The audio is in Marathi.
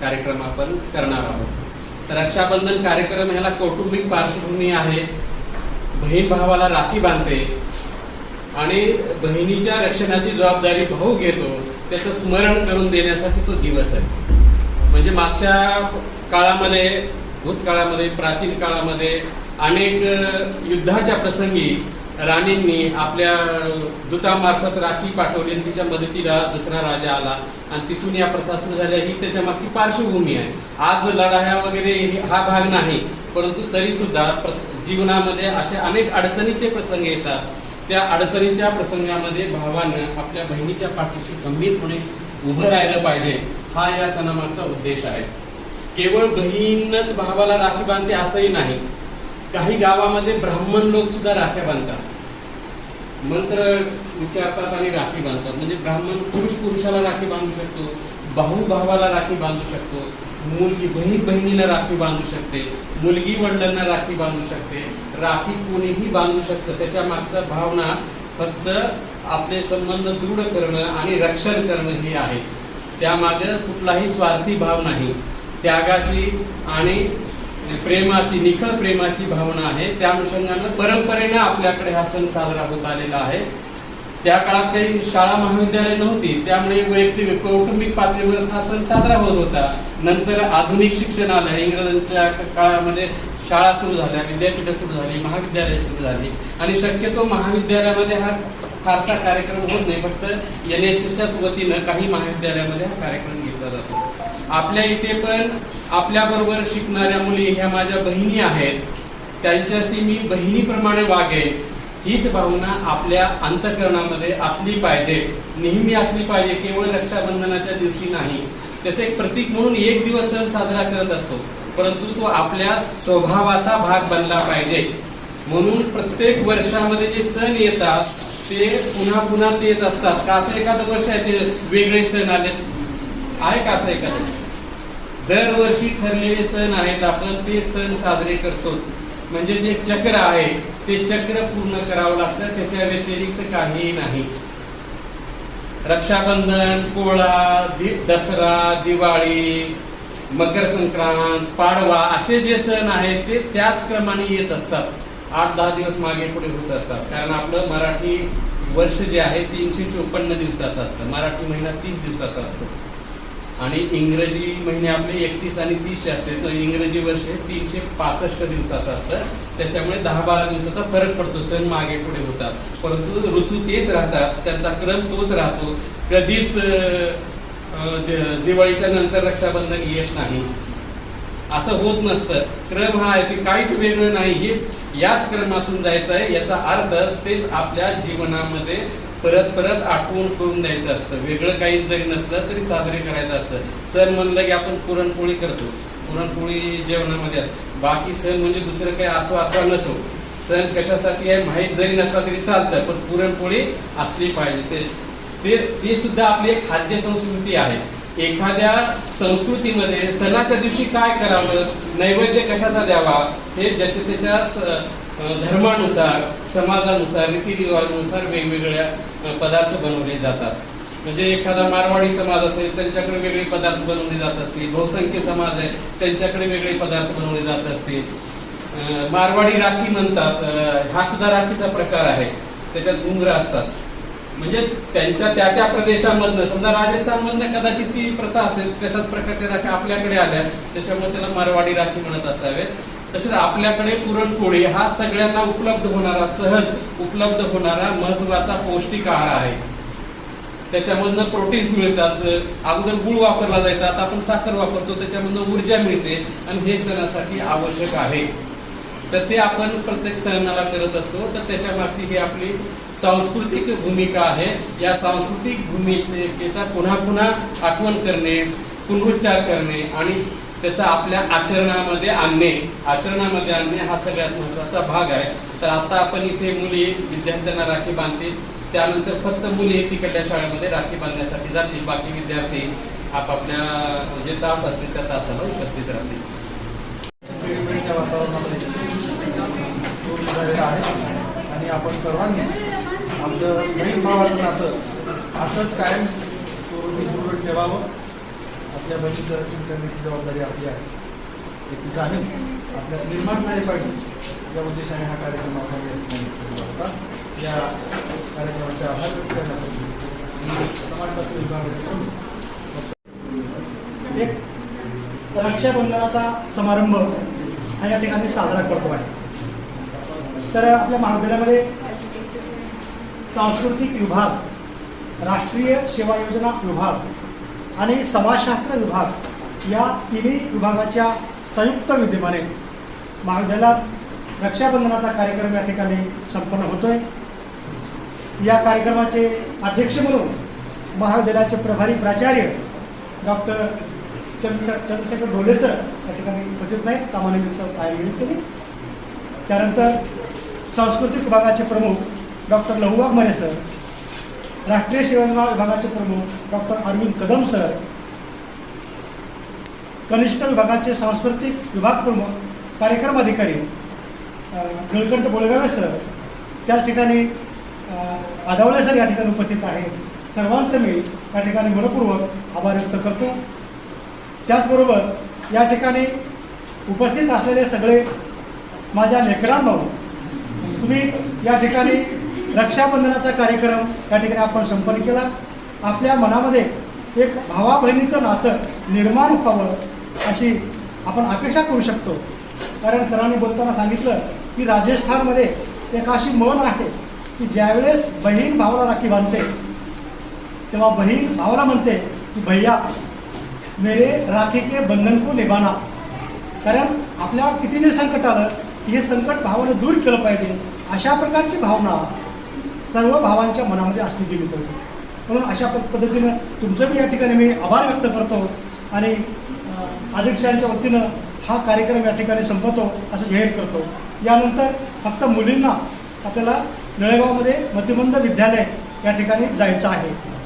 कार्यक्रम आपण करणार आहोत. तर रक्षाबंधन कार्यक्रम ह्याला कौटुंबिक पार्श्वभूमी आहे. बहीण भावाला राखी बांधते. आणि बहिणीच्या रक्षणाची जबाबदारी भाऊ घेतो. त्याचं स्मरण करून देण्यासाठी तो दिवस आहे. म्हणजे मागच्या काळामध्ये भूतकाळामध्ये प्राचीन काळामध्ये अनेक युद्धाच्या प्रसंगी राणींनी आपल्या दूतामार्फत राखी पाठवली आणि तिच्या मदतीला दुसरा राजा आला. आणि तिथून या प्रथा सुरू झाल्या ही त्याच्या मागची पार्श्वभूमी आहे. आज लढाया वगैरे हा भाग नाही परंतु तरी सुद्धा प्र- जीवनामध्ये असे अनेक अडचणीचे प्रसंग येतात. त्या अडचणीच्या प्रसंगामध्ये भावानं आपल्या बहिणीच्या पाठीशी गंभीरपणे उभं राहिलं पाहिजे हा या सणामागचा उद्देश आहे. केवळ बहीणच भावाला राखी बांधते असंही नाही काही गावामध्ये ब्राह्मण लोक सुद्धा राख्या बांधतात. मंत्र विचारतात आणि राखी बांधतात. म्हणजे ब्राह्मण पुरुष पुरुषाला राखी बांधू शकतो भाऊ भावाला राखी बांधू शकतो मुलगी बहीण बहिणीला राखी बांधू शकते मुलगी वडिलांना राखी बांधू शकते. राखी कोणीही बांधू शकतं. त्याच्या मागचा भावना फक्त आपले संबंध दृढ करणं आणि रक्षण करणं हे आहे. त्यामागे कुठलाही स्वार्थी भाव नाही. त्यागाची आणि प्रेमाची निखळ प्रेमाची भावना आहे. त्या अनुषंगानं परंपरेनं आपल्याकडे हा सण साजरा होत आलेला आहे. त्या काळात काही शाळा महाविद्यालय नव्हती. त्यामुळे वैयक्तिक कौटुंबिक पातळीवर हा सण साजरा होत होता. नंतर आधुनिक शिक्षण आलं. इंग्रजांच्या काळामध्ये शाळा सुरू झाल्या विद्यापीठं सुरू झाली महाविद्यालय सुरू झाली. आणि शक्यतो महाविद्यालयामध्ये हा फारसा कार्यक्रम होत नाही. फक्त एन एस एसच्या वतीनं काही महाविद्यालयामध्ये हा कार्यक्रम घेतला जातो. आपल्या इथे पण आपल्याबरोबर शिकणाऱ्या मुली ह्या माझ्या बहिणी आहेत. त्यांच्याशी मी बहिणीप्रमाणे वागेन. हीच भावना आपल्या अंतकरणामध्ये असली पाहिजे. नेहमी असली पाहिजे केवळ रक्षाबंधनाच्या दिवशी नाही. त्याचं एक प्रतीक म्हणून एक दिवस सण साजरा करत असतो. परंतु तो आपल्या स्वभावाचा भाग बनला पाहिजे. म्हणून प्रत्येक वर्षामध्ये जे सण येतात ते पुन्हा पुन्हा तेच असतात. का असं एखादं वर्ष आहे ते वेगळे सण आले आहे का असं एखादं? दरवर्षी ठरलेले सण आहेत आपण ते सण साजरे करतो. म्हणजे जे चक्र आहे ते चक्र पूर्ण करावं लागतं त्याच्या व्यतिरिक्त काहीही नाही. रक्षाबंधन पोळा दि- दसरा दिवाळी मकर संक्रांत पाडवा असे जे सण आहेत ते त्याच क्रमाने येत असतात. आठ दहा दिवस मागे पुढे होत असतात. कारण आपलं मराठी वर्ष जे आहे तीनशे चोपन्न दिवसाचं असतं. मराठी महिना तीस दिवसाचा असतो. आणि इंग्रजी महिने आपले एकतीस आणि तीसशे असते तर इंग्रजी वर्ष हे तीनशे पासष्ट दिवसाचं असतं. त्याच्यामुळे दहा बारा दिवसाचा फरक पडतो सण मागे पुढे होतात. परंतु ऋतू तेच राहतात त्यांचा क्रम तोच राहतो. कधीच दिवाळीच्या नंतर रक्षाबंधन येत नाही. असं होत नसतं. क्रम हा आहे की काहीच वेगळं नाही हेच याच क्रमातून जायचं आहे. याचा अर्थ तेच आपल्या जीवनामध्ये परत परत आठवण करून द्यायचं असतं. वेगळं काही जरी नसलं तरी साजरे करायचं असतं. सण म्हणलं की आपण पुरणपोळी करतो. पुरणपोळी जेवणामध्ये असतं. बाकी सण म्हणजे दुसरं काही असो अथवा नसो. सण कशासाठी आहे माहीत जरी नसला तरी चालतं पण पुरणपोळी असली पाहिजे. ते ते सुद्धा आपली एक खाद्य संस्कृती आहे. एखाद्या संस्कृतीमध्ये सणाच्या दिवशी काय करावं नैवेद्य कशाचा द्यावा हे ज्याच्या त्याच्या धर्मानुसार समाजानुसार रीतिरिवाजानुसार वेगवेगळ्या पदार्थ बनवले जातात. म्हणजे एखादा मारवाडी समाज असेल त्यांच्याकडे वेगळे पदार्थ बनवले जात असतील. बहुसंख्य समाज आहे त्यांच्याकडे वेगळे पदार्थ बनवले जात असतील. मारवाडी राखी म्हणतात हा सुद्धा राखीचा प्रकार आहे. त्याच्यात घुंगरं असतात. म्हणजे त्यांच्या त्या त्या प्रदेशामधनं समजा राजस्थानमधनं कदाचित ती प्रथा असेल कशाच प्रकारच्या राख्या आपल्याकडे आल्या त्याच्यामुळे त्याला मारवाडी राखी म्हणत असावेत तसेच आपल्याकडे पुरणपोळी हा सगळ्यांना उपलब्ध होणारा सहज उपलब्ध होणारा महत्त्वाचा पौष्टिक आहार आहे. त्याच्यामधनं प्रोटीन्स मिळतात अगोदर गुळ वापरला जायचा आता आपण साखर वापरतो त्याच्यामधनं ऊर्जा मिळते आणि हे सणासाठी आवश्यक आहे. तर ते आपण प्रत्येक सणाला करत असतो. तर त्याच्या मागची ही आपली सांस्कृतिक भूमिका आहे. या सांस्कृतिक भूमिकेचा पुन्हा पुन्हा आठवण करणे पुनरुच्चार करणे आणि त्याचा आपल्या आचरणामध्ये आणणे. आचरणामध्ये आणणे हा सगळ्यात महत्त्वाचा भाग आहे. तर आता आपण इथे मुली विद्यार्थ्यांना राखी बांधतील. त्यानंतर फक्त मुली तिकडल्या शाळेमध्ये राखी बांधण्यासाठी जातील. बाकी विद्यार्थी आपापल्या जे तास असतील त्या तासाला उपस्थित राहतील. वातावरणामध्ये सुरू झालेला आहे. आणि आपण सर्वांनी आपलं बहीण भावाचं नातं असंच कायम सुरू दृढ ठेवावं. आपल्या बहिणीचं रक्षण करण्याची जबाबदारी आपली आहे. याची जाणीव आपल्या निर्माण झाली पाहिजे या उद्देशाने हा कार्यक्रम या होता. या कार्यक्रमाचे आभार व्यक्त करण्यासाठी समाजशास्त्र विभागाचे एक रक्षाबंधनाचा समारंभ आणि या ठिकाणी साजरा करतो आहे तर आपल्या महाविद्यालयामध्ये सांस्कृतिक विभाग राष्ट्रीय सेवा योजना विभाग आणि समाजशास्त्र विभाग या तिन्ही विभागाच्या संयुक्त विद्यमाने महाविद्यालयात रक्षाबंधनाचा कार्यक्रम या ठिकाणी संपन्न होतोय. या कार्यक्रमाचे अध्यक्ष म्हणून महाविद्यालयाचे प्रभारी प्राचार्य डॉक्टर चंद्रशेखर ढोले सर या ठिकाणी उपस्थित नाहीत. कामानिमित्त बाहेर गेले त्यानंतर सांस्कृतिक विभागाचे प्रमुख डॉक्टर लहुबाग मरे सर राष्ट्रीय सेवा विभागाचे प्रमुख डॉक्टर अरविंद कदम सर कनिष्ठ विभागाचे सांस्कृतिक विभाग प्रमुख कार्यक्रम अधिकारी अ, निळकंठ बोळगावे सर त्या ठिकाणी अ, सर या ठिकाणी उपस्थित आहेत. सर्वांचं मी या ठिकाणी मनपूर्वक आभार व्यक्त करतो. त्याचबरोबर या ठिकाणी उपस्थित असलेले सगळे माझ्या लेकरांनो तुम्ही या ठिकाणी रक्षाबंधनाचा कार्यक्रम या ठिकाणी आपण संपन्न केला. आपल्या मनामध्ये एक भावा बहिणीचं नातं निर्माण व्हावं अशी आपण अपेक्षा करू शकतो. कारण सरांनी बोलताना सांगितलं की राजस्थानमध्ये एक अशी मन आहे की ज्यावेळेस बहीण भावाला राखी बांधते तेव्हा बहीण भावाला म्हणते की भैया मेरे राखी के बंधन को निभाना। कारण आपल्या किती जरी संकट आलं की हे संकट भावाने दूर केलं पाहिजे अशा प्रकारची भावना सर्व भावांच्या मनामध्ये असली गेली पाहिजे. म्हणून अशा प- पद्धतीनं तुमचं मी या ठिकाणी मी आभार व्यक्त करतो आणि अध्यक्षांच्या वतीनं हा कार्यक्रम या ठिकाणी संपवतो असं जाहीर करतो. यानंतर फक्त मुलींना आपल्याला नळेगावमध्ये मध्यमंद विद्यालय या ठिकाणी जायचं आहे.